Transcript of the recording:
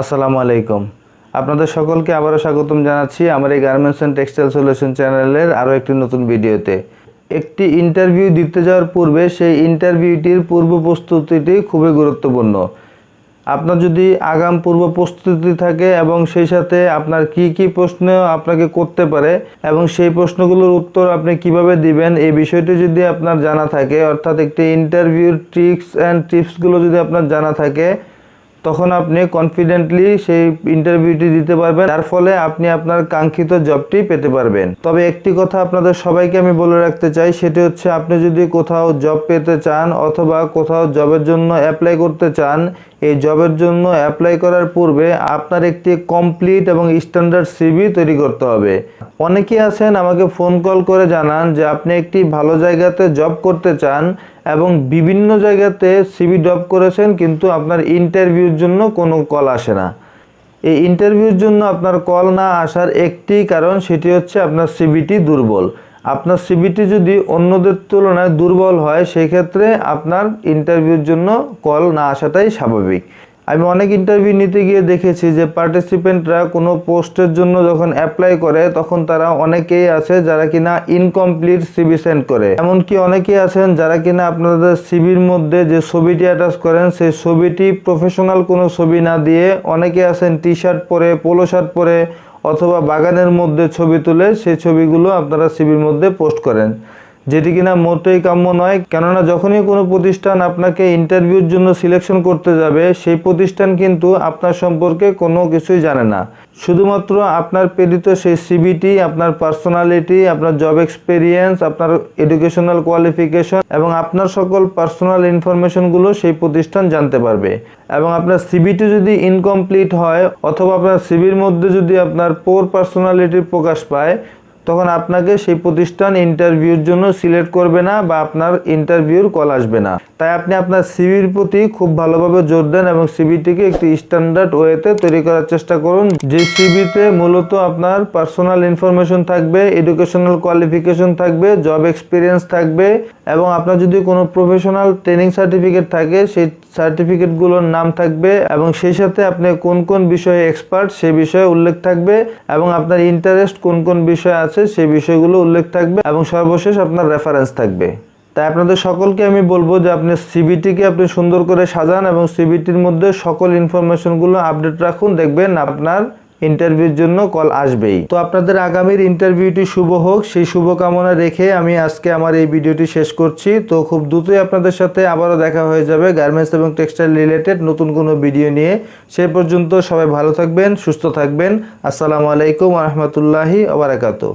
আসসালামু আলাইকুম। আপনাদের সকলকে আবারও স্বাগতম জানাচ্ছি আমার এই গার্মেন্টস অ্যান্ড টেক্সটাইল সলিউশন চ্যানেলের আরও একটি নতুন ভিডিওতে। একটি ইন্টারভিউ দিতে যাওয়ার পূর্বে সেই ইন্টারভিউটির পূর্ব প্রস্তুতিটি খুবই গুরুত্বপূর্ণ। আপনার যদি আগাম পূর্ব প্রস্তুতি থাকে এবং সেই সাথে আপনার কি কি প্রশ্ন আপনাকে করতে পারে এবং সেই প্রশ্নগুলোর উত্তর আপনি কীভাবে দিবেন, এই বিষয়টি যদি আপনার জানা থাকে, অর্থাৎ একটি ইন্টারভিউর ট্রিক্স অ্যান্ড টিপসগুলো যদি আপনার জানা থাকে তখন আপনি কনফিডেন্টলি সেই ইন্টারভিউটি দিতে পারবেন। যার ফলে আপনি আপনার কাঙ্ক্ষিত জবটি পেতে পারবেন। তবে একটি কথা আপনাদের সবাইকে আমি বলে রাখতে চাই, সেটি হচ্ছে আপনি যদি কোথাও জব পেতে চান অথবা কোথাও জবের জন্য অ্যাপ্লাই করতে চান, এই জবের জন্য অ্যাপ্লাই করার পূর্বে আপনার একটি কমপ্লিট এবং স্ট্যান্ডার্ড সিভি তৈরি করতে হবে। অনেকেই আছেন আমাকে ফোন কল করে জানান যে আপনি একটি ভালো জায়গাতে জব করতে চান এবং বিভিন্ন জায়গাতে সিভি ড্রপ করেছেন, কিন্তু আপনার ইন্টারভিউর জন্য কোনো কল আসে না। এই ইন্টারভিউর জন্য আপনার কল না আসার একটি কারণ সেটি হচ্ছে আপনার সিবিটি দুর্বল। আপনার সিবিটি যদি অন্যদের তুলনায় দুর্বল হয়, সেক্ষেত্রে আপনার ইন্টারভিউর জন্য কল না আসাটাই স্বাভাবিক। আমি অনেক ইন্টারভিউ নিতে গিয়ে দেখেছি যে পার্টিসিপেন্টরা কোনো পোস্টের জন্য যখন অ্যাপ্লাই করে, তখন তারা অনেকেই আছে যারা কিনা ইনকমপ্লিট সিবি সেন্ড করে। এমনকি অনেকেই আছেন যারা কিনা আপনাদের সিবির মধ্যে যে ছবিটি অ্যাটাচ করেন, সেই ছবিটি প্রফেশনাল কোনো ছবি না দিয়ে অনেকে আছেন টি শার্ট পরে পোলো শার্ট পরে অথবা বাগানের মধ্যে ছবি তুলে সেই ছবিগুলো আপনারা সিবির মধ্যে পোস্ট করেন। যেটি কিনা মোটেই কাম্য নয়। কেননা যখনই কোনো প্রতিষ্ঠান আপনাকে ইন্টারভিউর জন্য সিলেকশন করতে যাবে, সেই প্রতিষ্ঠান কিন্তু আপনার সম্পর্কে কোনো কিছুই জানে না। শুধুমাত্র আপনার প্রেরিত সেই সিবিটি আপনার পার্সোনালিটি আপনার জব এক্সপিরিয়েন্স আপনার এডুকেশনাল কোয়ালিফিকেশন এবং আপনার সকল পার্সোনাল ইনফরমেশনগুলো সেই প্রতিষ্ঠান জানতে পারবে। এবং আপনার সিবিটি যদি ইনকমপ্লিট হয়, অথবা আপনার সিবির মধ্যে যদি আপনার পোর পার্সোনালিটি প্রকাশ পায় তখন আপনাকে সেই প্রতিষ্ঠান ইন্টারভিউর জন্য সিলেক্ট করবে না বা আপনার ইন্টারভিউর কল আসবে না। তাই আপনি আপনার সিভির প্রতি খুব ভালোভাবে জোর দেন এবং সিভিটিকে একটি স্ট্যান্ডার্ড ওয়েতে তৈরি করার চেষ্টা করুন। যে সিভিতে মূলত আপনার পার্সোনাল ইনফরমেশন থাকবে এডুকেশনাল কোয়ালিফিকেশন থাকবে জব এক্সপিরিয়েন্স থাকবে এবং আপনার যদি কোনো প্রফেশনাল ট্রেনিং সার্টিফিকেট থাকে, সেই সার্টিফিকেটগুলোর নাম থাকবে এবং সেই সাথে আপনি কোন কোন বিষয়ে এক্সপার্ট সেই বিষয়ে উল্লেখ থাকবে এবং আপনার ইন্টারেস্ট কোন কোন বিষয় আছে সেই বিষয়গুলো উল্লেখ থাকবে এবং সর্বশেষ আপনার রেফারেন্স থাকবে। তাই আপনাদের সকলকে আমি বলব যে আপনি সিবিটিকে আপনি সুন্দর করে সাজান এবং সিবিটির মধ্যে সকল ইনফরমেশনগুলো আপডেট রাখুন। দেখবেন আপনার ইন্টারভিউর জন্য কল আসবেই। তো আপনাদের আগামীর ইন্টারভিউটি শুভ হোক। সেই শুভকামনা রেখে আমি আজকে আমার এই ভিডিওটি শেষ করছি। তো খুব দ্রুতই আপনাদের সাথে আবারও দেখা হয়ে যাবে গার্মেন্টস এবং টেক্সটাইল রিলেটেড নতুন কোনো ভিডিও নিয়ে। সে পর্যন্ত সবাই ভালো থাকবেন, সুস্থ থাকবেন। আসসালামু আলাইকুম রহমতুল্লাহি আবরাকাতু